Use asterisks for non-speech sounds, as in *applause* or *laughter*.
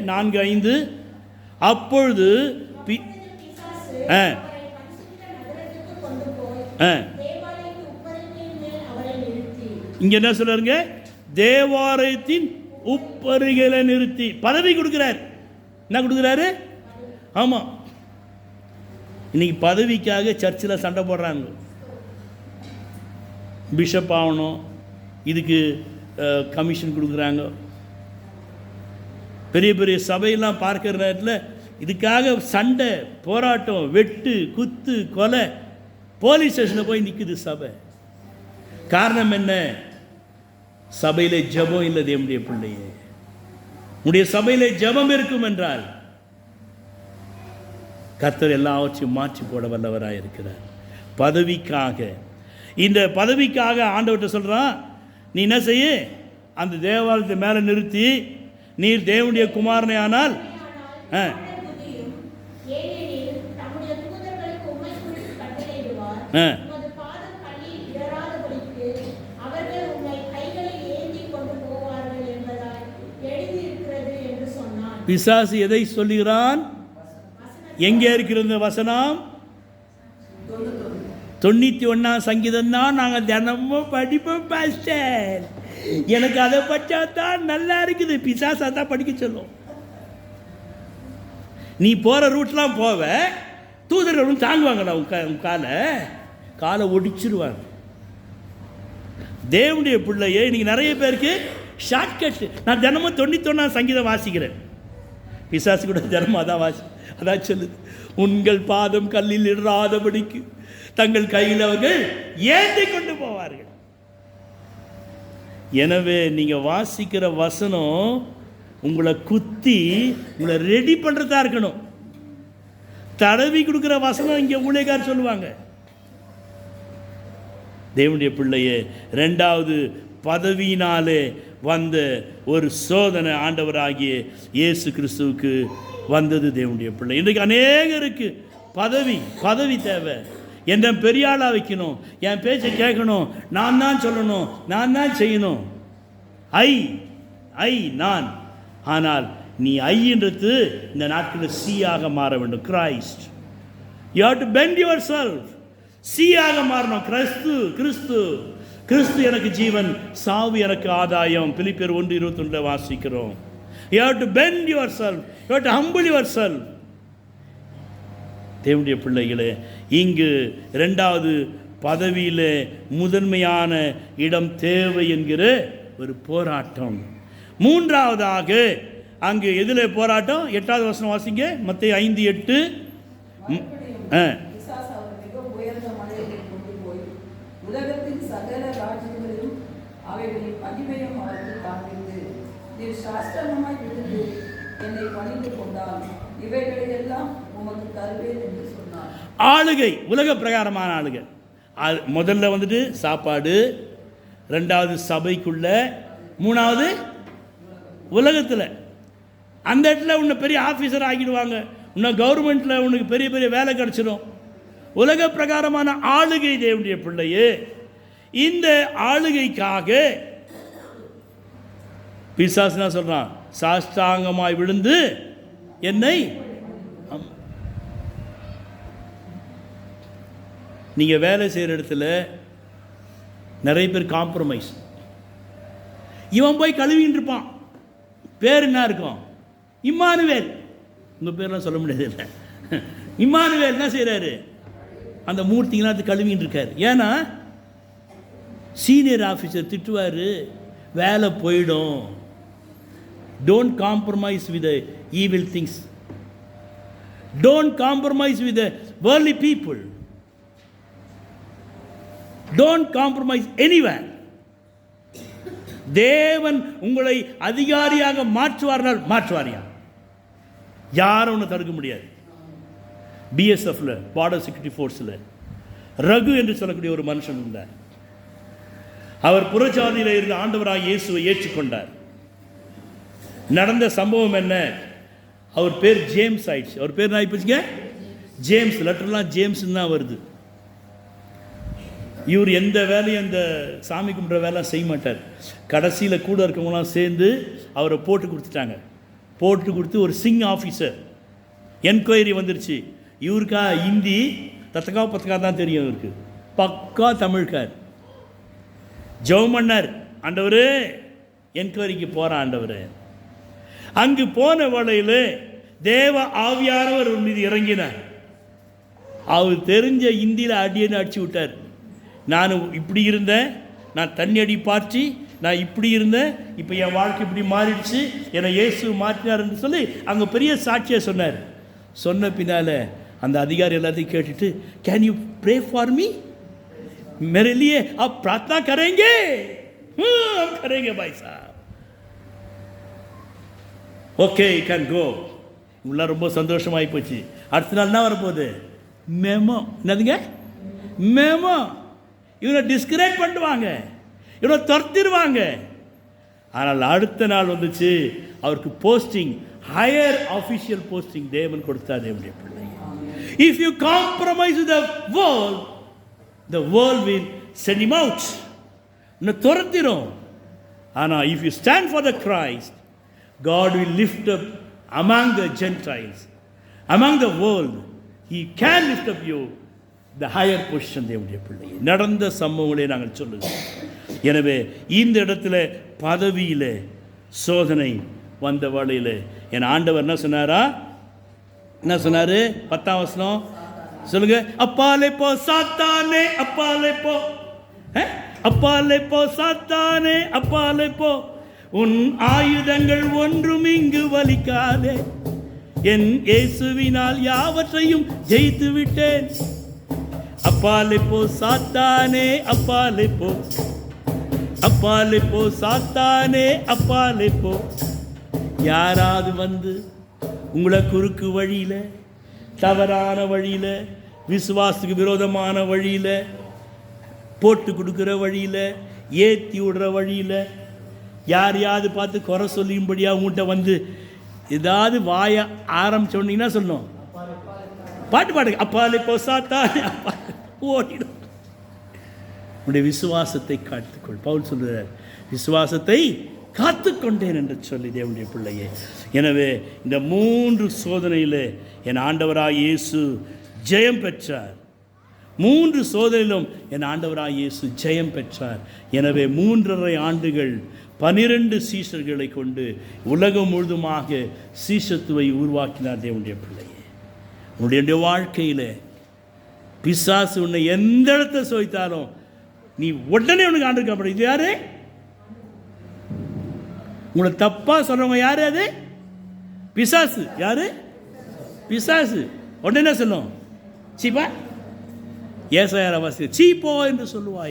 நான்கு ஐந்து. அப்பொழுது பி- ஆ. ஆ. இங்க என்ன சொல்றாருங்க? தேவாலயத்தின் உப்பருகளை நிறுத்தி பதவி கொடுக்கிறார். என்ன கொடுக்குறாரு? ஆமா. இன்னைக்கு பதவிக்காக சர்ச்சில் சண்டை போடுறாங்க. பிஷப் ஆகணும். இதுக்கு கமிஷன் கொடுக்குறாங்க. பெரிய பெரிய சபையெல்லாம் பார்க்குற நேரத்தில் இதுக்காக சண்டை போராட்டம் வெட்டு குத்து கொலை போலீஸ் ஸ்டேஷனில் போய் நிற்குது சபை. காரணம் என்ன? சபையில் ஜெபம் இல்லை தேவனுடைய பிள்ளையே. உடைய சபையில் ஜெபம் இருக்கும் என்றால் கர்த்தர் எல்லாவற்றையும் மாற்றி போட வல்லவராக இருக்கிறார். பதவிக்காக. இந்த பதவிக்காக ஆண்டவர்கிட்ட சொல்கிறான் நீ என்ன செய்ய? அந்த தேவாலயத்தை மேலே நிறுத்தி நீர் தேவனுடைய குமாரனே ஆனால் ஆ. பிசாசு எதை சொல்லுகிறான்? எங்கே இருக்கிற வசனம்? தொண்ணூற்றி ஒன்றாம் சங்கீதம் தான் நாங்கள் தினமும் படிப்போம் பாஸ்டர் எனக்கு அதை பற்றா தான் நல்லா இருக்குது. பிசாசா தான் படிக்க சொல்லும். நீ போகிற ரூட்லாம் போவ தூதர்களும் தாங்குவாங்கடா உன் காலை. காலை ஒடிச்சிருவாங்க. தேவனுடைய பிள்ளையே இன்னைக்கு நிறைய பேருக்கு ஷார்ட்கட் நான் தினமும் தொண்ணூத்தொன்னாம் சங்கீதம் வாசிக்கிறேன். பிசாசு கூட தினமும் அதான் வாசி அதான் சொல்லுது. உங்கள் பாதம் கல்லில் இடாதபடிக்கு தங்கள் கையில் அவர்கள் ஏந்தி கொண்டு போவார்கள். எனவே நீங்கள் வாசிக்கிற வசனம் உங்களை குத்தி உங்களை ரெடி பண்ணுறதா இருக்கணும். தடவி கொடுக்குற வசனம் இங்கே ஊழியக்கார் சொல்லுவாங்க. தேவனுடைய பிள்ளையே ரெண்டாவது பதவியினாலே வந்த ஒரு சோதனை ஆண்டவராகிய இயேசு கிறிஸ்துவுக்கு வந்தது தேவனுடைய பிள்ளை. இன்றைக்கு அநேகருக்கு பதவி பதவி தேவை. என்ன பெரிய ஆளாக வைக்கணும். என் பேச்சை கேட்கணும். நான் தான் சொல்லணும். நான் தான் செய்யணும். ஐ ஐ நான். ஆனால் நீ ஐன்றது இந்த நாட்களில் சீயாக மாற வேண்டும். Christ you have to bend yourself சீயாக மாறணும். கிறிஸ்து கிறிஸ்து கிறிஸ்து எனக்கு ஜீவன். சாவு எனக்கு ஆதாயம். பிலிப்பியர் ஒன்று இருபத்தொன்று வாசிக்கிறோம். You have to bend yourself you have to humble yourself தேவனுடைய பிள்ளைகளே இங்கு ரெண்டாவது பதவியில் முதன்மையான இடம் தேவை என்கிற ஒரு போராட்டம். மூன்றாவதாக அங்கு எதில் போராட்டம் எட்டாவது வசனம் வாசிங்க மற்ற ஐந்து எட்டு. ம், என்னை பணிந்து கொண்டால் இவைகளை எல்லாம் ஆளுகை உலக பிரகாரமான ஆளுகை. அது முதல்ல வந்துட்டு சாப்பாடு ரெண்டாவது சபைக்குள்ள மூணாவது உலகத்தில். அந்த இடத்துல உன்னை பெரிய ஆஃபீஸர் ஆக்கிடுவாங்க. இன்னும் கவர்மெண்ட்டில் உனக்கு பெரிய பெரிய வேலை கிடச்சிடும் உலக பிரகாரமான ஆளுகை தேவனுடைய பிள்ளையே இந்த ஆளுகைக்காக பிசாசுனா சொல்கிறான் சாஷ்டாங்கமாய் விழுந்து என்னை நீங்கள் வேலை செய்கிற இடத்துல நிறைய பேர் காம்ப்ரமைஸ் இவன் போய் கழுவின்னு இருப்பான். பேர் என்ன இருக்கும்? இம்மானுவேல். உங்கள் பேர்லாம் சொல்ல முடியாது இல்லை *laughs* இம்மானுவேல் என்ன செய்கிறாரு அந்த மூர்த்திங்களாம் அது கழுவின்னு இருக்கார். ஏன்னா சீனியர் ஆஃபீஸர் திட்டுவார் வேலை போயிடும். Don't compromise with evil things don't compromise with வேர்லி people don't compromise எனிவேன் தேவன் உங்களை அதிகாரியாக மாற்றுவார்னால் மாற்றுவாரியா? யாரும் ஒன்று தடுக்க முடியாது. பிஎஸ்எஃப்ல பார்டர் செக்யூரிட்டி ஃபோர்ஸில் ரகு என்று சொல்லக்கூடிய ஒரு மனுஷன் இருந்தார். அவர் புறச்சாதியில் இருந்த ஆண்டவராக இயேசுவை ஏற்றுக்கொண்டார். நடந்த சம்பவம் என்ன? அவர் பேர் ஜேம்ஸ் ஆயிடுச்சு. அவர் பேர் என்ன ஆயிப்போச்சுங்க ஜேம்ஸ் லெட்டர்லாம் ஜேம்ஸ் தான் வருது. இவர் எந்த வேலையும் அந்த சாமி கும்பிட்ற வேலை செய்ய மாட்டார். கடைசியில் கூட இருக்கவங்களாம் சேர்ந்து அவரை போட்டு கொடுத்துட்டாங்க. போட்டு கொடுத்து ஒரு சிங் ஆஃபீஸர். என்கொயரி வந்துருச்சு. இவருக்கா ஹிந்தி தத்தக்கா பத்தக்கா தான் தெரியும் இவருக்கு. பக்கா தமிழ்கார். ஜெவமன்னர் ஆண்டவர் என்கொயரிக்கு போகிறான் ஆண்டவர். அங்கு போன வேளையில் தேவ ஆவியானவர் மீது இறங்கினார். அவர் தெரிஞ்ச இந்தியில் அடியன்னு அடிச்சு விட்டார். நான் இப்படி இருந்தேன் நான் தண்ணி அடி பாய்ச்சி நான் இப்படி இருந்தேன் இப்போ என் வாழ்க்கை இப்படி மாறிடுச்சு என்னை இயேசு மாற்றினார்னு சொல்லி அங்கே பெரிய சாட்சியை சொன்னார் சொன்ன பின்னால் அந்த அதிகாரி எல்லாத்தையும் கேட்டுட்டு can you pray for me मेरे लिए आप प्रार्थना करेंगे हाँ, हम करेंगे भाई साहब ஓகே கேன் கோ இவங்களாம் ரொம்ப சந்தோஷமாகி போச்சு அடுத்த நாள் என்ன வரப்போகுது மெமோ என்னதுங்க மெமோ இவனை டிஸ்கிரைப் பண்ணுவாங்க. இவனை துரத்திடுவாங்க. ஆனால் அடுத்த நாள் வந்துச்சு அவருக்கு போஸ்டிங் ஹையர் ஆஃபீஷியல் போஸ்டிங் தேவன் கொடுத்தா தேவனுடைய பிள்ளை if you compromise the world the world will send him out இன்னும் துரத்திரும். ஆனால் if you stand for the Christ God will lift up among the Gentiles, among the world. He can lift up you. The higher position தேவனுடைய பிள்ளை நடந்த சம்பவங்களை நாங்கள் சொல்லுகிறோம். எனவே இந்த இடத்துல பதவியில் சோதனை வந்த வழியில் என் ஆண்டவர் என்ன சொன்னாரா? என்ன சொன்னார்? பத்தாம் வசனம். சொல்லுங்க. அப்பாலே போ சாத்தானே அப்பாலே போ. அப்பாலே போ சாத்தானே அப்பாலே போ. உன் ஆயுதங்கள் ஒன்றும் இங்கு வலிக்காதே. என் இயேசுவினால் யாவற்றையும் ஜெயித்து விட்டேன் அப்பாலே போ சாத்தானே அப்பாலே போ. அப்பாலே போ சாத்தானே அப்பாலே போ. யாராவது வந்து உங்களை குறுக்கு வழியில் தவறான வழியில் விசுவாசத்துக்கு விரோதமான வழியில் போட்டு கொடுக்குற வழியில் ஏற்றி விடுற வழியில் யாரையாவது பார்த்து குறை சொல்லியும்படியாக உங்கள்கிட்ட வந்து ஏதாவது வாய ஆரம்பிச்சோன்னீங்கன்னா சொல்லணும்? பாட்டு பாடுங்க அப்பாலே போ சாத்தானே அப்பா ஓடிடும். உன்னுடைய விசுவாசத்தை காத்துக்கொள். பவுல் சொல்கிறார் விசுவாசத்தை காத்துக்கொண்டேன் என்று சொல்லி தேவனுடைய பிள்ளையே. எனவே இந்த மூன்று சோதனையில் என் ஆண்டவராக இயேசு ஜெயம் பெற்றார். மூன்று சோதனையிலும் என் ஆண்டவராக இயேசு ஜெயம் பெற்றார். எனவே மூன்றரை ஆண்டுகள் பனிரெண்டு சீசர்களை கொண்டு உலகம் முழுதுமாக சீசத்துவை உருவாக்கினார் தேவனுடைய பிள்ளையே. உன்னுடைய வாழ்க்கையில் பிசாசு உன்னை எந்த இடத்த சோதித்தாலும் நீ உடனே உனக்கு ஆண்டு இது யாரு? உங்களை தப்பாக சொல்றவங்க யாரு அது? பிசாசு. யாரு? பிசாசு. உடனே என்ன சொல்லும்? சீப்பா? ஏசாயார் வாசி சீப்போ என்று சொல்லுவாய்.